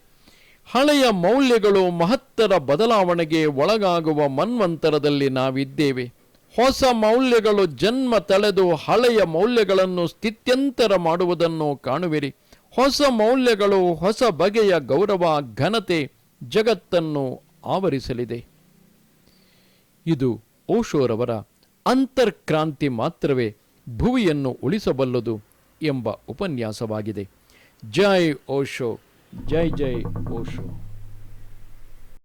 ಹಳೆಯ ಮೌಲ್ಯಗಳು ಮಹತ್ತರ ಬದಲಾವಣೆಗೆ ಒಳಗಾಗುವ ಮನ್ವಂತರದಲ್ಲಿ ನಾವಿದ್ದೇವೆ. ಹೊಸ ಮೌಲ್ಯಗಳು ಜನ್ಮ ತಳೆದು ಹಳೆಯ ಮೌಲ್ಯಗಳನ್ನು ಸ್ಥಿತ್ಯಂತರ ಮಾಡುವುದನ್ನು ಕಾಣುವಿರಿ. ಹೊಸ ಮೌಲ್ಯಗಳು ಹೊಸ ಬಗೆಯ ಗೌರವ, ಘನತೆ ಜಗತ್ತನ್ನು ಆವರಿಸಲಿದೆ. ಇದು ಓಶೋರವರ ಅಂತರ್ಕ್ರಾಂತಿ ಮಾತ್ರವೇ. ಭುವಿಯನ್ನು ಉಳಿಸಬಲ್ಲದು ಎಂಬ ಉಪನ್ಯಾಸವಾಗಿದೆ. ಜೈ ಓಶೋ ಜೈ ಜೈ ಓಶೋ.